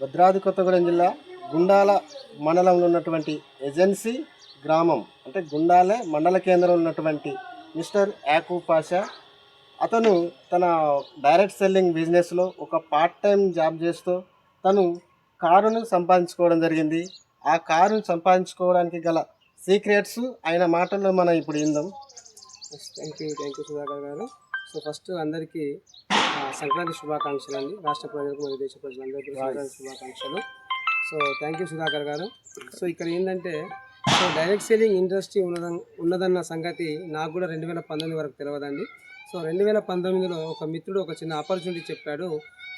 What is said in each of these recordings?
భద్రాద్రి కొత్తగూడెం జిల్లా గుండాల మండలంలో ఉన్నటువంటి ఏజెన్సీ గ్రామం అంటే గుండాలే మండల కేంద్రంలో ఉన్నటువంటి మిస్టర్ యాకూ పాషా. అతను తన డైరెక్ట్ సెల్లింగ్ బిజినెస్లో ఒక పార్ట్ టైం జాబ్ చేస్తూ తను కారును సంపాదించుకోవడం జరిగింది. ఆ కారును సంపాదించుకోవడానికి గల సీక్రెట్స్ ఆయన మాటల్లో మనం ఇప్పుడు ఇందాం thank you thank you Sudhakar garu. So first అందరికీ సంక్రాంతి శుభాకాంక్షలు అండి రాష్ట్ర ప్రజలకు మరియు దేశ ప్రజలందరికీ సంక్రాంతి శుభాకాంక్షలు. సో థ్యాంక్ యూ సుధాకర్ గారు. సో ఇక్కడ ఏంటంటే సో డైరెక్ట్ సెల్లింగ్ ఇండస్ట్రీ ఉన్నద ఉన్నదన్న సంగతి నాకు కూడా రెండు వేల పంతొమ్మిది వరకు తెలియదండి సో రెండు వేల పంతొమ్మిదిలో ఒక మిత్రుడు ఒక చిన్న ఆపర్చునిటీ చెప్పాడు.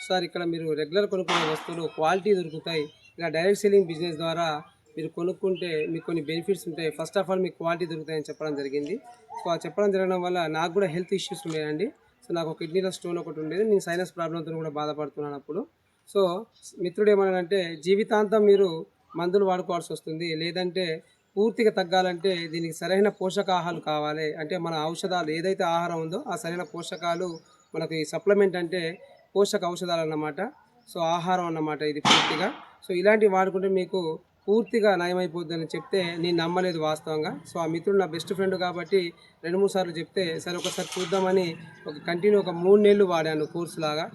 సార్ ఇక్కడ మీరు రెగ్యులర్ కొనుక్కునే వస్తువులు క్వాలిటీ దొరుకుతాయి. ఇలా డైరెక్ట్ సెల్లింగ్ బిజినెస్ ద్వారా మీరు కొనుక్కుంటే మీకు కొన్ని బెనిఫిట్స్ ఉంటాయి. ఫస్ట్ ఆఫ్ ఆల్ మీకు క్వాలిటీ దొరుకుతాయని చెప్పడం జరిగింది. సో ఆ చెప్పడం జరగడం వల్ల నాకు కూడా హెల్త్ ఇష్యూస్ ఉన్నాయండి. నాకు కిడ్నీలో స్టోన్ ఒకటి ఉండేది. నేను సైనస్ ప్రాబ్లంతో కూడా బాధపడుతున్నాను అప్పుడు. సో మిత్రుడు ఏమన్నాడంటే జీవితాంతం మీరు మందులు వాడుకోవాల్సి వస్తుంది. లేదంటే పూర్తిగా తగ్గాలంటే దీనికి సరైన పోషకాహారాలు కావాలి. అంటే మన ఔషధాలు ఏదైతే ఆహారం ఉందో ఆ సరైన పోషకాలు మనకు ఈ సప్లిమెంట్ అంటే పోషక ఔషధాలు అన్నమాట. సో ఆహారం అన్నమాట ఇది పూర్తిగా. సో ఇలాంటివి వాడుకుంటే మీకు పూర్తిగా నయమైపోద్దని చెప్తే నేను నమ్మలేదు వాస్తవంగా. సో ఆ మిత్రుడు నా బెస్ట్ ఫ్రెండ్ కాబట్టి రెండు మూడు సార్లు చెప్తే సరే ఒకసారి చూద్దామని ఒక కంటిన్యూ ఒక మూడు నెలలు వాడాను కోర్స్ లాగా.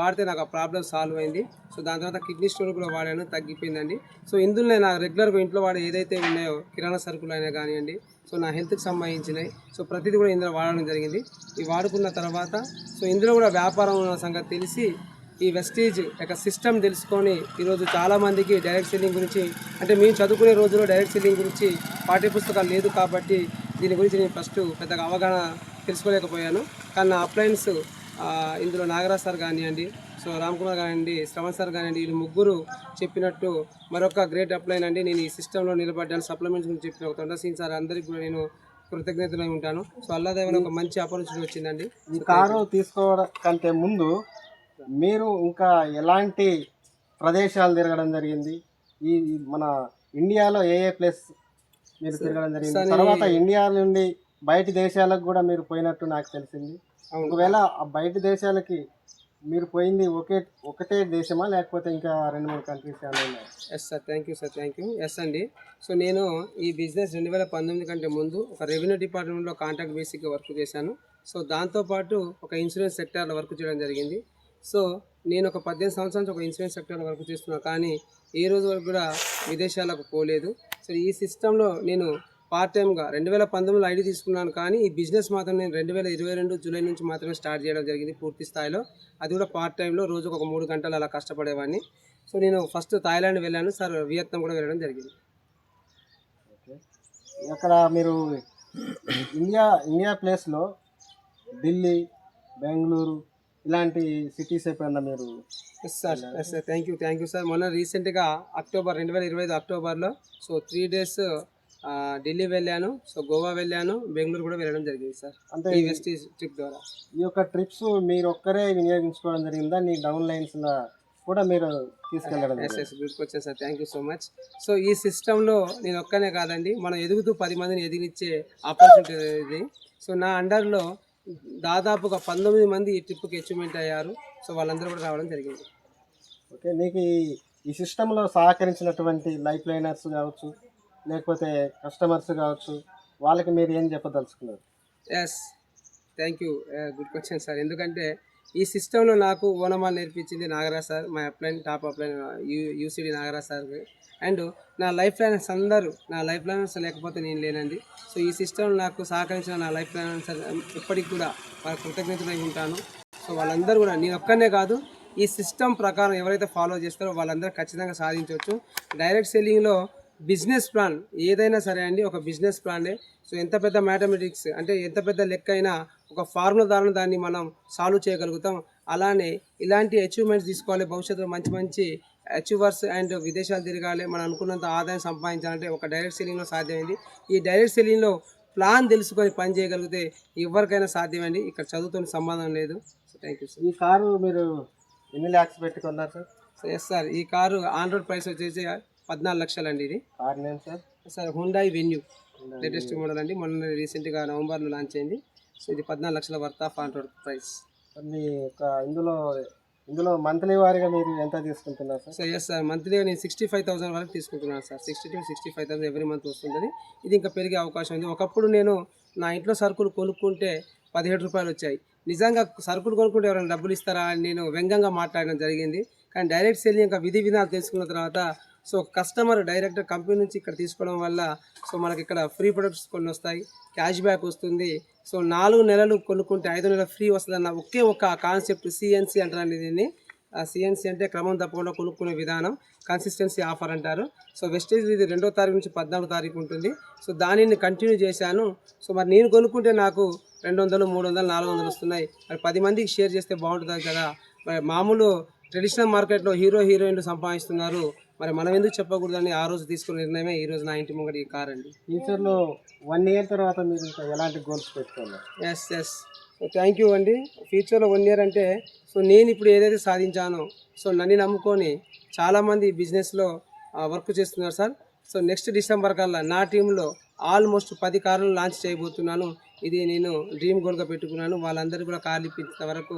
వాడితే నాకు ఆ ప్రాబ్లం సాల్వ్ అయింది. సో దాని తర్వాత కిడ్నీ స్టోన్ కూడా వాడాను తగ్గిపోయిందండి. సో ఇందులో నా రెగ్యులర్గా ఇంట్లో వాడే ఏదైతే ఉన్నాయో కిరాణా సరుకులు అయినా కానివ్వండి సో నా హెల్త్కి సంబంధించినవి. సో ప్రతిదీ కూడా ఇందులో వాడడం జరిగింది. ఇవి వాడుకున్న తర్వాత సో ఇందులో కూడా వ్యాపారం ఉన్న సంగతి తెలిసి ఈ వెస్టేజ్ యొక్క సిస్టమ్ తెలుసుకొని ఈరోజు చాలామందికి డైరెక్ట్ సెల్లింగ్ గురించి అంటే మేము చదువుకునే రోజుల్లో డైరెక్ట్ సెల్లింగ్ గురించి పాఠ్యపుస్తకాలు లేదు కాబట్టి దీని గురించి నేను ఫస్ట్ పెద్దగా అవగాహన తెలుసుకోలేకపోయాను. కానీ నా అప్లయన్స్ ఇందులో నాగరాజ్ సార్ కానివ్వండి సో రామ్ కుమార్ కానివ్వండి శ్రవణ్ సార్ కానివ్వండి వీళ్ళు ముగ్గురు చెప్పినట్టు మరొక గ్రేట్ అప్లైన్ అండి. నేను ఈ సిస్టంలో నిలబడ్డాను. సప్లిమెంట్స్ గురించి చెప్పిన ఒక తొండ సీన్ సార్ అందరికీ కూడా నేను కృతజ్ఞతలు ఉంటాను. సో అల్లాదేవన ఒక మంచి ఆపర్చునిటీ వచ్చిందండి. ఈ కారు తీసుకోవడం కంటే ముందు మీరు ఇంకా ఎలాంటి ప్రదేశాలు తిరగడం జరిగింది? ఈ మన ఇండియాలో ఏ ఏ ప్లేస్ మీరు తిరగడం జరిగింది. తర్వాత ఇండియా నుండి బయటి దేశాలకు కూడా మీరు పోయినట్టు నాకు తెలిసింది. ఒకవేళ ఆ బయట దేశాలకి మీరు పోయింది ఒకే ఒకటే దేశమా? లేకపోతే ఇంకా రెండు మూడు countries? Yes sir thank you sir thank you yes అండి. సో నేను ఈ బిజినెస్ రెండు వేల పంతొమ్మిది కంటే ముందు ఒక రెవెన్యూ డిపార్ట్మెంట్లో కాంట్రాక్ట్ బేసిక్గా వర్క్ చేశాను. సో దాంతోపాటు ఒక ఇన్సూరెన్స్ సెక్టార్లో వర్క్ చేయడం జరిగింది. సో నేను ఒక పద్దెనిమిది సంవత్సరాల నుంచి ఒక ఇన్సూరెన్స్ సెక్టార్లో వర్క్ చేస్తున్నా కానీ ఏ రోజు వరకు కూడా విదేశాలకు పోలేదు. సో ఈ సిస్టంలో నేను పార్ట్ టైంగా రెండు వేల పంతొమ్మిదిలో ఐడి తీసుకున్నాను కానీ ఈ బిజినెస్ మాత్రం నేను రెండు వేల ఇరవై రెండు జూలై నుంచి మాత్రమే స్టార్ట్ చేయడం జరిగింది పూర్తి స్థాయిలో. అది కూడా పార్ట్ టైంలో రోజుకు ఒక మూడు గంటలు అలా కష్టపడేవాడిని. సో నేను ఫస్ట్ థాయిలాండ్ వెళ్ళాను సార్ వియత్నాం కూడా వెళ్ళడం జరిగింది. అక్కడ మీరు ఇండియా ఇండియా ప్లేస్లో ఢిల్లీ బెంగళూరు ఇలాంటి సిటీస్ ఎప్పుడన్నా మీరు yes sir yes sir thank you thank you sir మొన్న రీసెంట్గా అక్టోబర్ రెండు వేల ఇరవై ఐదు అక్టోబర్లో సో త్రీ డేస్ ఢిల్లీ వెళ్ళాను. సో గోవా వెళ్ళాను. బెంగళూరు కూడా వెళ్ళడం జరిగింది సార్ అంటే ఈ వెస్ట్ ట్రిప్ ద్వారా. ఈ యొక్క ట్రిప్స్ మీరు ఒక్కరే వినియోగించుకోవడం జరిగిందా? నీ డౌన్ లైన్స్ కూడా మీరు తీసుకెళ్ళడం yes? Yes question sir thank you so much so ఈ సిస్టంలో నేను ఒక్కనే కాదండి. మనం ఎదుగుతూ పది మందిని ఎదిగించే ఆపర్చునిటీ ఇది. సో నా అండర్లో దాదాపుగా పంతొమ్మిది మంది ఈ ట్రిప్కి అచీవ్మెంట్ అయ్యారు. సో వాళ్ళందరూ కూడా రావడం జరిగింది. ఓకే నీకు ఈ- ఈ సిస్టంలో సహకరించినటువంటి లైఫ్ లైనర్స్ కావచ్చు లేకపోతే కస్టమర్స్ కావచ్చు వాళ్ళకి మీరు ఏం చెప్పదలుచుకున్నారు? Yes thank you good question sir ఎందుకంటే ఈ సిస్టంలో నాకు ఓనమాలు నేర్పించింది నాగరాజ్ సార్ మా అప్లైన్ టాప్ అప్లైన్ యూ యూసిడి నాగరాజ్ సార్ అండ్ నా లైఫ్ లైనర్స్ అందరూ నా లైఫ్ లైనర్స్ లేకపోతే నేను లేనండి. సో ఈ సిస్టమ్ నాకు సహకరించిన నా లైఫ్ ప్లానర్స్ ఎప్పటికి కూడా వాళ్ళ కృతజ్ఞతలై ఉంటాను. సో వాళ్ళందరూ కూడా నేను ఒక్కనే కాదు ఈ సిస్టమ్ ప్రకారం ఎవరైతే ఫాలో చేస్తారో వాళ్ళందరూ ఖచ్చితంగా సాధించవచ్చు. డైరెక్ట్ సెల్లింగ్లో బిజినెస్ ప్లాన్ ఏదైనా సరే అండి ఒక బిజినెస్ ప్లానే. సో ఎంత పెద్ద మ్యాథమెటిక్స్ అంటే ఎంత పెద్ద లెక్క అయినా ఒక ఫార్ములా ద్వారా దాన్ని మనం సాల్వ్ చేయగలుగుతాం. అలానే ఇలాంటి అచీవ్మెంట్స్ తీసుకోవాలి భవిష్యత్తులో మంచి మంచి అచీవర్స్ అండ్ విదేశాలు తిరగాలి మనం అనుకున్నంత ఆదాయం సంపాదించాలంటే ఒక డైరెక్ట్ సెల్లింగ్లో సాధ్యమైంది. ఈ డైరెక్ట్ సెల్లింగ్లో ప్లాన్ తెలుసుకొని పని చేయగలిగితే ఎవరికైనా సాధ్యమండి. ఇక్కడ చదువుతో సంబంధం లేదు. సో థ్యాంక్ యూ సార్ ఈ కారు మీరు ఎన్ని ల్యాక్స్ పెట్టుకున్నారు సార్ సో ఎస్ సార్ ఈ కారు ఆన్ రోడ్ ప్రైస్ వచ్చేసి పద్నాలుగు లక్షలు అండి ఇది. Car name sir sir Hyundai Venue latest model అండి. మొన్న రీసెంట్గా నవంబర్లో లాంచ్ అయింది. సో ఇది పద్నాలుగు లక్షల worth of on road price మీ యొక్క ఇందులో ఇందులో మంత్లీ వారీగా మీరు ఎంత తీసుకుంటున్నారు sir? Sir yes sir. Monthly నేను సిక్స్టీ ఫైవ్ థౌసండ్ వరకు తీసుకుంటున్నాను sir. Sixty to sixty five thousand every month వస్తుంది ఇది ఇంకా పెరిగే అవకాశం ఉంది. ఒకప్పుడు నేను నా ఇంట్లో సరుకులు కొనుక్కుంటే పదిహేడు రూపాయలు వచ్చాయి. నిజంగా సరుకులు కొనుక్కుంటే ఎవరైనా డబ్బులు ఇస్తారా అని నేను వ్యంగ్యంగా మాట్లాడడం జరిగింది. కానీ డైరెక్ట్ సెల్ ఇంకా విధి విధానాలు తెలుసుకున్న తర్వాత సో కస్టమర్ డైరెక్ట్ కంపెనీ నుంచి ఇక్కడ తీసుకోవడం వల్ల సో మనకి ఇక్కడ ఫ్రీ ప్రొడక్ట్స్ కొన్ని వస్తాయి క్యాష్ బ్యాక్ వస్తుంది. సో నాలుగు నెలలు కొనుక్కుంటే ఐదు నెలలు ఫ్రీ వస్తుందన్న ఒకే ఒక కాన్సెప్ట్ సిఎన్సి అంటారండి దీన్ని. సిఎన్సి అంటే క్రమం తప్పకుండా కొనుక్కునే విధానం కన్సిస్టెన్సీ ఆఫర్ అంటారు. సో వెస్టేజ్ ఇది రెండో తారీఖు నుంచి పద్నాలుగు తారీఖు ఉంటుంది. సో దానిని కంటిన్యూ చేశాను. సో మరి నేను కొనుక్కుంటే నాకు రెండు వందలు మూడు వందలు నాలుగు వందలు వస్తున్నాయి. మరి పది మందికి షేర్ చేస్తే బాగుంటుంది కదా? మరి మామూలు ట్రెడిషనల్ మార్కెట్లో హీరో హీరోయిన్లు సంపాదిస్తున్నారు. మరి మనం ఎందుకు చెప్పకూడదని ఆ రోజు తీసుకున్న నిర్ణయమే ఈ రోజు నా ఇంటి ముంగడి ఈ కార్ అండి. ఫ్యూచర్లో వన్ ఇయర్ తర్వాత మీరు ఇంకా ఎలాంటి గోల్స్ పెట్టుకున్నారు yes yes so thank you అండి. ఫ్యూచర్లో వన్ ఇయర్ అంటే సో నేను ఇప్పుడు ఏదైతే సాధించానో సో నన్ను నమ్ముకొని చాలామంది బిజినెస్లో వర్క్ చేస్తున్నారు సార్. సో నెక్స్ట్ డిసెంబర్ కల్లా నా టీంలో ఆల్మోస్ట్ పది కార్లు లాంచ్ చేయబోతున్నాను. ఇది నేను డ్రీమ్ గోల్గా పెట్టుకున్నాను. వాళ్ళందరూ కూడా కార్లు ఇప్పించిన వరకు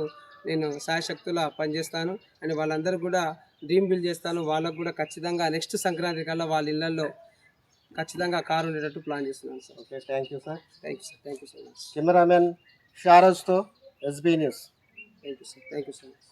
నేను సాయశక్తులా పనిచేస్తాను. అండ్ వాళ్ళందరూ కూడా డ్రీమ్ బిల్డ్ చేస్తాను వాళ్ళకు కూడా ఖచ్చితంగా నెక్స్ట్ సంక్రాంతి కల్లా వాళ్ళ ఇళ్ళలో ఖచ్చితంగా కారు ఉండేటట్టు ప్లాన్ చేస్తున్నాను sir okay thank you sir thank you sir thank you so much cameraman షారజ్తో SB news Thank you, sir. Thank you so much.